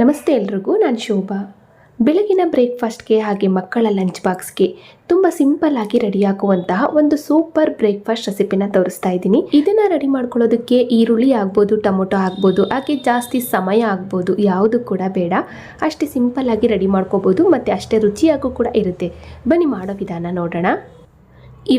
ನಮಸ್ತೆ ಎಲ್ರಿಗೂ, ನಾನು ಶೋಭಾ. ಬೆಳಗಿನ ಬ್ರೇಕ್ಫಾಸ್ಟ್ಗೆ ಹಾಗೆ ಮಕ್ಕಳ ಲಂಚ್ ಬಾಕ್ಸ್ಗೆ ತುಂಬ ಸಿಂಪಲ್ ಆಗಿ ರೆಡಿ ಆಗುವಂತಹ ಒಂದು ಸೂಪರ್ ಬ್ರೇಕ್ಫಾಸ್ಟ್ ರೆಸಿಪಿನ ತೋರಿಸ್ತಾ ಇದ್ದೀನಿ. ಇದನ್ನ ರೆಡಿ ಮಾಡ್ಕೊಳ್ಳೋದಕ್ಕೆ ಈರುಳ್ಳಿ ಆಗ್ಬೋದು, ಟೊಮೊಟೊ ಆಗ್ಬೋದು, ಹಾಗೆ ಜಾಸ್ತಿ ಸಮಯ ಆಗ್ಬೋದು ಯಾವುದು ಕೂಡ ಬೇಡ. ಅಷ್ಟೇ ಸಿಂಪಲ್ ಆಗಿ ರೆಡಿ ಮಾಡ್ಕೋಬೋದು, ಮತ್ತು ಅಷ್ಟೇ ರುಚಿಯಾಗೂ ಕೂಡ ಇರುತ್ತೆ. ಬನ್ನಿ ಮಾಡೋ ವಿಧಾನ ನೋಡೋಣ.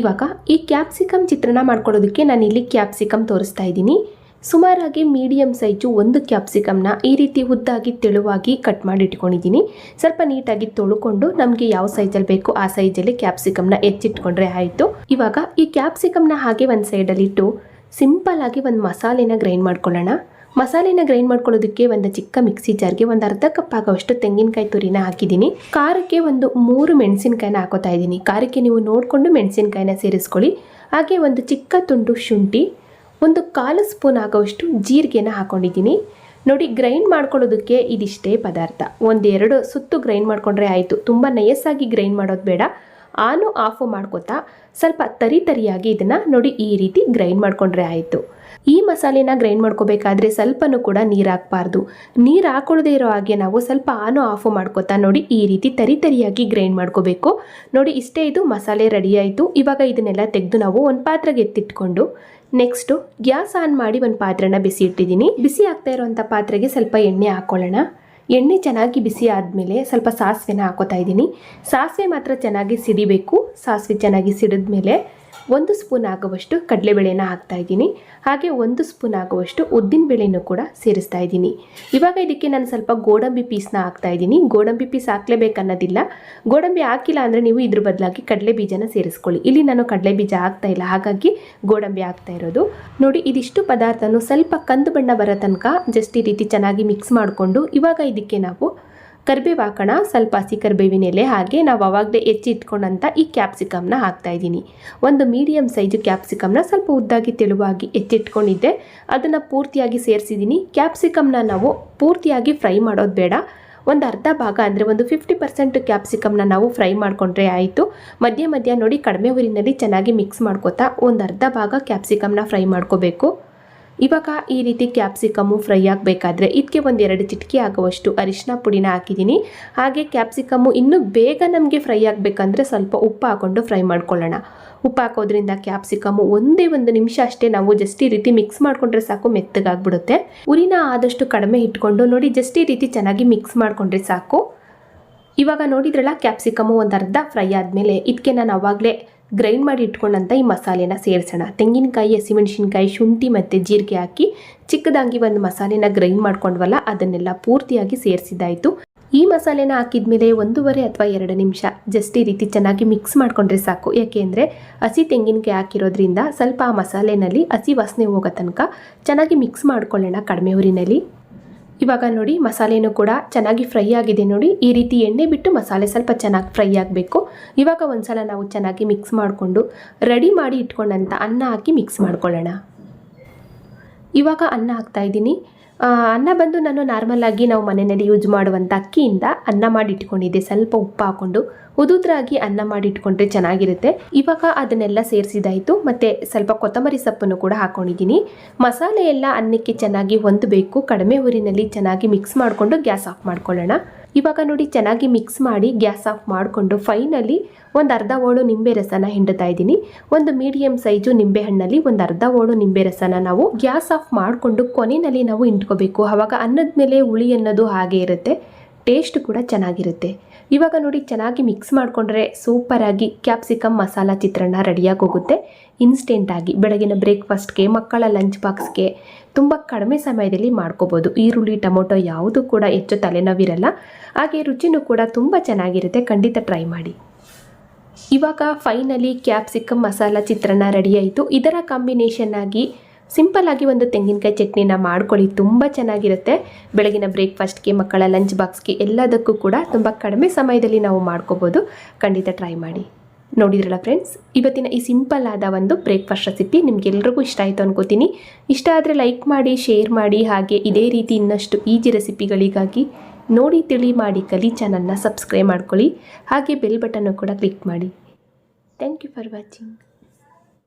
ಇವಾಗ ಈ ಕ್ಯಾಪ್ಸಿಕಮ್ ಚಿತ್ರಣ ಮಾಡ್ಕೊಳ್ಳೋದಕ್ಕೆ ನಾನು ಇಲ್ಲಿ ಕ್ಯಾಪ್ಸಿಕಮ್ ತೋರಿಸ್ತಾ ಇದ್ದೀನಿ. ಸುಮಾರಾಗಿ ಮೀಡಿಯಂ ಸೈಜು ಒಂದು ಕ್ಯಾಪ್ಸಿಕಮ್ನ ಈ ರೀತಿ ಉದ್ದಾಗಿ ತೆಳುವಾಗಿ ಕಟ್ ಮಾಡಿ ಇಟ್ಕೊಂಡಿದ್ದೀನಿ ಸ್ವಲ್ಪ ನೀಟಾಗಿ ತೊಳ್ಕೊಂಡು ನಮಗೆ ಯಾವ ಸೈಜಲ್ಲಿ ಬೇಕು ಆ ಸೈಜಲ್ಲಿ ಕ್ಯಾಪ್ಸಿಕಮ್ನ ಹೆಚ್ಚಿಟ್ಕೊಂಡ್ರೆ ಆಯಿತು. ಇವಾಗ ಈ ಕ್ಯಾಪ್ಸಿಕಮ್ನ ಹಾಗೆ ಒಂದು ಸೈಡಲ್ಲಿಟ್ಟು ಸಿಂಪಲ್ ಆಗಿ ಒಂದು ಮಸಾಲೆನ ಗ್ರೈಂಡ್ ಮಾಡ್ಕೊಳ್ಳೋಣ. ಮಸಾಲೆನ ಗ್ರೈಂಡ್ ಮಾಡ್ಕೊಳ್ಳೋದಕ್ಕೆ ಒಂದು ಚಿಕ್ಕ ಮಿಕ್ಸಿ ಜಾರ್ಗೆ ಒಂದು ಅರ್ಧ ಕಪ್ ಆಗೋವಷ್ಟು ತೆಂಗಿನಕಾಯಿ ತುರಿನ ಹಾಕಿದ್ದೀನಿ. ಖಾರಕ್ಕೆ ಒಂದು ಮೂರು ಮೆಣಸಿನ್ಕಾಯಿನ ಹಾಕೋತಾ ಇದ್ದೀನಿ. ಖಾರಕ್ಕೆ ನೀವು ನೋಡಿಕೊಂಡು ಮೆಣಸಿನ್ಕಾಯಿನ ಸೇರಿಸ್ಕೊಳ್ಳಿ. ಹಾಗೆ ಒಂದು ಚಿಕ್ಕ ತುಂಡು ಶುಂಠಿ ಒಂದು ಕಾಲು ಸ್ಪೂನ್ ಆಗೋಷ್ಟು ಜೀರಿಗೆನ ಹಾಕೊಂಡಿದ್ದೀನಿ. ನೋಡಿ ಗ್ರೈಂಡ್ ಮಾಡ್ಕೊಳ್ಳೋದಕ್ಕೆ ಇದಿಷ್ಟೇ ಪದಾರ್ಥ. ಒಂದೆರಡು ಸುತ್ತು ಗ್ರೈಂಡ್ ಮಾಡಿಕೊಂಡ್ರೆ ಆಯಿತು. ತುಂಬ ನಯಸ್ಸಾಗಿ ಗ್ರೈಂಡ್ ಮಾಡೋದು ಬೇಡ. ಆನು ಆಫು ಮಾಡ್ಕೋತಾ ಸ್ವಲ್ಪ ತರಿ ತರಿಯಾಗಿ ಇದನ್ನು ನೋಡಿ ಈ ರೀತಿ ಗ್ರೈಂಡ್ ಮಾಡಿಕೊಂಡ್ರೆ ಆಯಿತು. ಈ ಮಸಾಲೆನ ಗ್ರೈಂಡ್ ಮಾಡ್ಕೋಬೇಕಾದ್ರೆ ಸ್ವಲ್ಪನೂ ಕೂಡ ನೀರು ಹಾಕಬಾರ್ದು. ನೀರು ಹಾಕೊಳ್ಳದೇ ಇರೋ ಹಾಗೆ ನಾವು ಸ್ವಲ್ಪ ಆನು ಆಫು ಮಾಡ್ಕೋತಾ ನೋಡಿ ಈ ರೀತಿ ತರಿ ತರಿಯಾಗಿ ಗ್ರೈಂಡ್ ಮಾಡ್ಕೋಬೇಕು. ನೋಡಿ ಇಷ್ಟೇ ಇದು ಮಸಾಲೆ ರೆಡಿ ಆಯಿತು. ಇವಾಗ ಇದನ್ನೆಲ್ಲ ತೆಗೆದು ನಾವು ಒಂದು ಪಾತ್ರೆಗೆ ಎತ್ತಿಟ್ಕೊಂಡು ನೆಕ್ಸ್ಟು ಗ್ಯಾಸ್ ಆನ್ ಮಾಡಿ ಒಂದು ಪಾತ್ರೆನ ಬಿಸಿ ಇಟ್ಟಿದ್ದೀನಿ. ಬಿಸಿ ಆಗ್ತಾ ಇರೋವಂಥ ಪಾತ್ರೆಗೆ ಸ್ವಲ್ಪ ಎಣ್ಣೆ ಹಾಕ್ಕೊಳ್ಳೋಣ ಎಣ್ಣೆ ಚೆನ್ನಾಗಿ ಬಿಸಿ ಆದಮೇಲೆ ಸ್ವಲ್ಪ ಸಾಸಿವೆನ ಹಾಕೋತಾ ಇದ್ದೀನಿ. ಸಾಸಿವೆ ಮಾತ್ರ ಚೆನ್ನಾಗಿ ಸಿಡಿಬೇಕು. ಸಾಸಿವೆ ಚೆನ್ನಾಗಿ ಸಿಡಿದ್ಮೇಲೆ ಒಂದು ಸ್ಪೂನ್ ಆಗುವಷ್ಟು ಕಡಲೆಬೇಳೆನ ಹಾಕ್ತಾ ಇದ್ದೀನಿ. ಹಾಗೆ ಒಂದು ಸ್ಪೂನ್ ಆಗುವಷ್ಟು ಉದ್ದಿನ ಬೇಳೆನೂ ಕೂಡ ಸೇರಿಸ್ತಾ ಇದ್ದೀನಿ. ಇವಾಗ ಇದಕ್ಕೆ ನಾನು ಸ್ವಲ್ಪ ಗೋಡಂಬಿ ಪೀಸ್ನ ಹಾಕ್ತಾ ಇದ್ದೀನಿ. ಗೋಡಂಬಿ ಪೀಸ್ ಹಾಕ್ಲೇಬೇಕನ್ನೋದಿಲ್ಲ. ಗೋಡಂಬಿ ಹಾಕಿಲ್ಲ ಅಂದರೆ ನೀವು ಇದ್ರ ಬದಲಾಗಿ ಕಡಲೆ ಬೀಜನ ಸೇರಿಸ್ಕೊಳ್ಳಿ. ಇಲ್ಲಿ ನಾನು ಕಡಲೆ ಬೀಜ ಹಾಕ್ತಾ ಇಲ್ಲ. ಹಾಗಾಗಿ ಗೋಡಂಬಿ ಹಾಕ್ತಾ ಇರೋದು. ನೋಡಿ, ಇದಿಷ್ಟು ಪದಾರ್ಥನೂ ಸ್ವಲ್ಪ ಕಂದು ಬಣ್ಣ ಬರೋ ತನಕ ಜಸ್ಟ್ ಈ ರೀತಿ ಚೆನ್ನಾಗಿ ಮಿಕ್ಸ್ ಮಾಡಿಕೊಂಡು ಇವಾಗ ಇದಕ್ಕೆ ನಾವು ಕರಿಬೇವು ಹಾಕೋಣ ಸ್ವಲ್ಪ ಹಸಿ ಕರಿಬೇವಿನ ಎಲೆ ಹಾಗೆ ನಾವು ಅವಾಗಲೇ ಹೆಚ್ಚಿಟ್ಕೊಂಡಂಥ ಈ ಕ್ಯಾಪ್ಸಿಕಮ್ನ ಹಾಕ್ತಾ ಇದ್ದೀನಿ. ಒಂದು ಮೀಡಿಯಮ್ ಸೈಜು ಕ್ಯಾಪ್ಸಿಕಮ್ನ ಸ್ವಲ್ಪ ಉದ್ದಾಗಿ ತೆಳುವಾಗಿ ಹೆಚ್ಚಿಟ್ಕೊಂಡಿದ್ದೆ. ಅದನ್ನು ಪೂರ್ತಿಯಾಗಿ ಸೇರಿಸಿದ್ದೀನಿ. ಕ್ಯಾಪ್ಸಿಕಮ್ನ ನಾವು ಪೂರ್ತಿಯಾಗಿ ಫ್ರೈ ಮಾಡೋದು ಬೇಡ. ಒಂದು ಅರ್ಧ ಭಾಗ ಅಂದರೆ ಒಂದು ಫಿಫ್ಟಿ ಪರ್ಸೆಂಟ್ ಕ್ಯಾಪ್ಸಿಕಮ್ನ ನಾವು ಫ್ರೈ ಮಾಡಿಕೊಂಡ್ರೆ ಆಯಿತು. ಮಧ್ಯ ಮಧ್ಯ ನೋಡಿ ಕಡಿಮೆ ಊರಿನಲ್ಲಿ ಚೆನ್ನಾಗಿ ಮಿಕ್ಸ್ ಮಾಡ್ಕೋತಾ ಒಂದು ಅರ್ಧ ಭಾಗ ಕ್ಯಾಪ್ಸಿಕಮ್ನ ಫ್ರೈ ಮಾಡ್ಕೋಬೇಕು. ಇವಾಗ ಈ ರೀತಿ ಕ್ಯಾಪ್ಸಿಕಮ್ಮು ಫ್ರೈ ಆಗಬೇಕಾದ್ರೆ ಇದಕ್ಕೆ ಒಂದೆರಡು ಚಿಟಕಿ ಆಗುವಷ್ಟು ಅರಿಶಿನ ಪುಡಿನ ಹಾಕಿದ್ದೀನಿ. ಹಾಗೆ ಕ್ಯಾಪ್ಸಿಕಮ್ಮು ಇನ್ನೂ ಬೇಗ ನಮಗೆ ಫ್ರೈ ಆಗಬೇಕಂದ್ರೆ ಸ್ವಲ್ಪ ಉಪ್ಪು ಹಾಕ್ಕೊಂಡು ಫ್ರೈ ಮಾಡ್ಕೊಳ್ಳೋಣ. ಉಪ್ಪು ಹಾಕೋದ್ರಿಂದ ಕ್ಯಾಪ್ಸಿಕಮ್ಮು ಒಂದೇ ಒಂದು ನಿಮಿಷ ಅಷ್ಟೇ ನಾವು ಜಸ್ಟ್ ಈ ರೀತಿ ಮಿಕ್ಸ್ ಮಾಡಿಕೊಂಡ್ರೆ ಸಾಕು, ಮೆತ್ತಗಾಗ್ಬಿಡುತ್ತೆ. ಉರಿನ ಆದಷ್ಟು ಕಡಿಮೆ ಇಟ್ಕೊಂಡು ನೋಡಿ ಜಸ್ಟ್ ಈ ರೀತಿ ಚೆನ್ನಾಗಿ ಮಿಕ್ಸ್ ಮಾಡಿಕೊಂಡ್ರೆ ಸಾಕು. ಇವಾಗ ನೋಡಿದ್ರಲ್ಲ ಕ್ಯಾಪ್ಸಿಕಮ್ಮು ಒಂದು ಅರ್ಧ ಫ್ರೈ ಆದಮೇಲೆ ಇದಕ್ಕೆ ನಾನು ಅವಾಗಲೇ ಗ್ರೈಂಡ್ ಮಾಡಿ ಇಟ್ಕೊಂಡಂಥ ಈ ಮಸಾಲೆನ ಸೇರಿಸೋಣ. ತೆಂಗಿನಕಾಯಿ, ಹಸಿಮೆಣಸಿನ್ಕಾಯಿ, ಶುಂಠಿ ಮತ್ತು ಜೀರಿಗೆ ಹಾಕಿ ಚಿಕ್ಕದಾಗಿ ಒಂದು ಮಸಾಲೆನ ಗ್ರೈಂಡ್ ಮಾಡ್ಕೊಂಡ್ವಲ್ಲ, ಅದನ್ನೆಲ್ಲ ಪೂರ್ತಿಯಾಗಿ ಸೇರಿಸಿದ್ದಾಯಿತು. ಈ ಮಸಾಲೆನ ಹಾಕಿದ್ಮೇಲೆ ಒಂದೂವರೆ ಅಥವಾ ಎರಡು ನಿಮಿಷ ಜಸ್ಟ್ ಈ ರೀತಿ ಚೆನ್ನಾಗಿ ಮಿಕ್ಸ್ ಮಾಡ್ಕೊಂಡ್ರೆ ಸಾಕು. ಯಾಕೆಂದರೆ ಹಸಿ ತೆಂಗಿನಕಾಯಿ ಹಾಕಿರೋದ್ರಿಂದ ಸ್ವಲ್ಪ ಆ ಮಸಾಲೆನಲ್ಲಿ ಹಸಿ ವಾಸನೆ ಹೋಗೋ ತನಕ ಚೆನ್ನಾಗಿ ಮಿಕ್ಸ್ ಮಾಡ್ಕೊಳ್ಳೋಣ ಕಡಿಮೆ ಊರಿನಲ್ಲಿ ಇವಾಗ ನೋಡಿ ಮಸಾಲೆನೂ ಕೂಡ ಚೆನ್ನಾಗಿ ಫ್ರೈ ಆಗಿದೆ ನೋಡಿ. ಈ ರೀತಿ ಎಣ್ಣೆ ಬಿಟ್ಟು ಮಸಾಲೆ ಸ್ವಲ್ಪ ಚೆನ್ನಾಗಿ ಫ್ರೈ ಆಗಬೇಕು. ಇವಾಗ ಒಂದ್ಸಲ ನಾವು ಚೆನ್ನಾಗಿ ಮಿಕ್ಸ್ ಮಾಡಿಕೊಂಡು ರೆಡಿ ಮಾಡಿ ಇಟ್ಕೊಂಡಂಥ ಅನ್ನ ಹಾಕಿ ಮಿಕ್ಸ್ ಮಾಡ್ಕೊಳ್ಳೋಣ. ಇವಾಗ ಅನ್ನ ಹಾಕ್ತಾ ಇದ್ದೀನಿ. ಆ, ಅನ್ನ ಬಂದು ನಾನು ನಾರ್ಮಲ್ ಆಗಿ ನಾವು ಮನೆಯಲ್ಲಿ ಯೂಸ್ ಮಾಡುವಂಥ ಅಕ್ಕಿಯಿಂದ ಅನ್ನ ಮಾಡಿ ಇಟ್ಕೊಂಡಿದ್ದೆ ಸ್ವಲ್ಪ ಉಪ್ಪು ಹಾಕೊಂಡು ಉದುದ್ರಾಗಿ ಅನ್ನ ಮಾಡಿ ಇಟ್ಕೊಂಡ್ರೆ ಚೆನ್ನಾಗಿರುತ್ತೆ. ಇವಾಗ ಅದನ್ನೆಲ್ಲ ಸೇರಿಸಿದಾಯಿತು. ಮತ್ತು ಸ್ವಲ್ಪ ಕೊತ್ತಂಬರಿ ಸೊಪ್ಪನ್ನು ಕೂಡ ಹಾಕೊಂಡಿದ್ದೀನಿ. ಮಸಾಲೆ ಎಲ್ಲ ಅನ್ನಕ್ಕೆ ಚೆನ್ನಾಗಿ ಹೊಂದಬೇಕು. ಕಡಿಮೆ ಊರಿನಲ್ಲಿ ಚೆನ್ನಾಗಿ ಮಿಕ್ಸ್ ಮಾಡಿಕೊಂಡು ಗ್ಯಾಸ್ ಆಫ್ ಮಾಡ್ಕೊಳ್ಳೋಣ. ಇವಾಗ ನೋಡಿ ಚೆನ್ನಾಗಿ ಮಿಕ್ಸ್ ಮಾಡಿ ಗ್ಯಾಸ್ ಆಫ್ ಮಾಡಿಕೊಂಡು ಫೈನಲಿ ಒಂದು ಅರ್ಧ ಓಳು ನಿಂಬೆ ರಸನ ಹಿಂಡ್ತಾ ಇದ್ದೀನಿ. ಒಂದು ಮೀಡಿಯಂ ಸೈಜು ನಿಂಬೆ ಹಣ್ಣಲ್ಲಿ ಒಂದು ಅರ್ಧ ಓಳು ನಿಂಬೆ ರಸನ ನಾವು ಗ್ಯಾಸ್ ಆಫ್ ಮಾಡಿಕೊಂಡು ಕೊನೆಯಲ್ಲಿ ನಾವು ಇಂಟ್ಕೋಬೇಕು ಆವಾಗ ಅನ್ನದ ಮೇಲೆ ಹುಳಿ ಅನ್ನೋದು ಹಾಗೆ ಇರುತ್ತೆ. ಟೇಸ್ಟ್ ಕೂಡ ಚೆನ್ನಾಗಿರುತ್ತೆ. ಇವಾಗ ನೋಡಿ ಚೆನ್ನಾಗಿ ಮಿಕ್ಸ್ ಮಾಡಿಕೊಂಡ್ರೆ ಸೂಪರಾಗಿ ಕ್ಯಾಪ್ಸಿಕಮ್ ಮಸಾಲ ಚಿತ್ರಾನ್ನ ರೆಡಿಯಾಗಿ ಹೋಗುತ್ತೆ. ಇನ್ಸ್ಟೆಂಟಾಗಿ ಬೆಳಗಿನ ಬ್ರೇಕ್ಫಾಸ್ಟ್ಗೆ ಮಕ್ಕಳ ಲಂಚ್ ಬಾಕ್ಸ್ಗೆ ತುಂಬ ಕಡಿಮೆ ಸಮಯದಲ್ಲಿ ಮಾಡ್ಕೋಬೋದು. ಈರುಳ್ಳಿ, ಟೊಮೊಟೊ ಯಾವುದೂ ಕೂಡ ಹೆಚ್ಚು ತಲೆನೋವಿರಲ್ಲ. ಹಾಗೆ ರುಚಿನೂ ಕೂಡ ತುಂಬ ಚೆನ್ನಾಗಿರುತ್ತೆ. ಖಂಡಿತ ಟ್ರೈ ಮಾಡಿ. ಇವಾಗ finally capsicum masala chitranna ready ಆಯಿತು ಇದರ ಕಾಂಬಿನೇಷನ್ ಆಗಿ ಸಿಂಪಲ್ ಆಗಿ ಒಂದು ತೆಂಗಿನಕಾಯಿ ಚಟ್ನಿನ ಮಾಡ್ಕೊಳ್ಳಿ, ತುಂಬ ಚೆನ್ನಾಗಿರುತ್ತೆ. ಬೆಳಗಿನ ಬ್ರೇಕ್ಫಾಸ್ಟ್ಗೆ, ಮಕ್ಕಳ ಲಂಚ್ ಬಾಕ್ಸ್ಗೆ ಎಲ್ಲದಕ್ಕೂ ಕೂಡ ತುಂಬ ಕಡಿಮೆ ಸಮಯದಲ್ಲಿ ನಾವು ಮಾಡ್ಕೋಬೋದು. ಖಂಡಿತ ಟ್ರೈ ಮಾಡಿ. ನೋಡಿದ್ರಲ್ಲ ಫ್ರೆಂಡ್ಸ್ ಇವತ್ತಿನ ಈ ಸಿಂಪಲ್ ಆದ ಒಂದು ಬ್ರೇಕ್ಫಾಸ್ಟ್ ರೆಸಿಪಿ ನಿಮಗೆಲ್ರಿಗೂ ಇಷ್ಟ ಆಯಿತು ಅನ್ಕೋತೀನಿ. ಇಷ್ಟ ಆದರೆ ಲೈಕ್ ಮಾಡಿ ಶೇರ್ ಮಾಡಿ, ಹಾಗೆ ಇದೇ ರೀತಿ ಇನ್ನಷ್ಟು ಈಜಿ ರೆಸಿಪಿಗಳಿಗಾಗಿ ನೋಡಿ, ತಿಳಿ ಮಾಡಿ, ಕಲಿ ಚಾನಲ್ನ ಸಬ್ಸ್ಕ್ರೈಬ್ ಮಾಡ್ಕೊಳ್ಳಿ. ಹಾಗೆ ಬೆಲ್ ಬಟನ್ನು ಕೂಡ ಕ್ಲಿಕ್ ಮಾಡಿ. Thank you for watching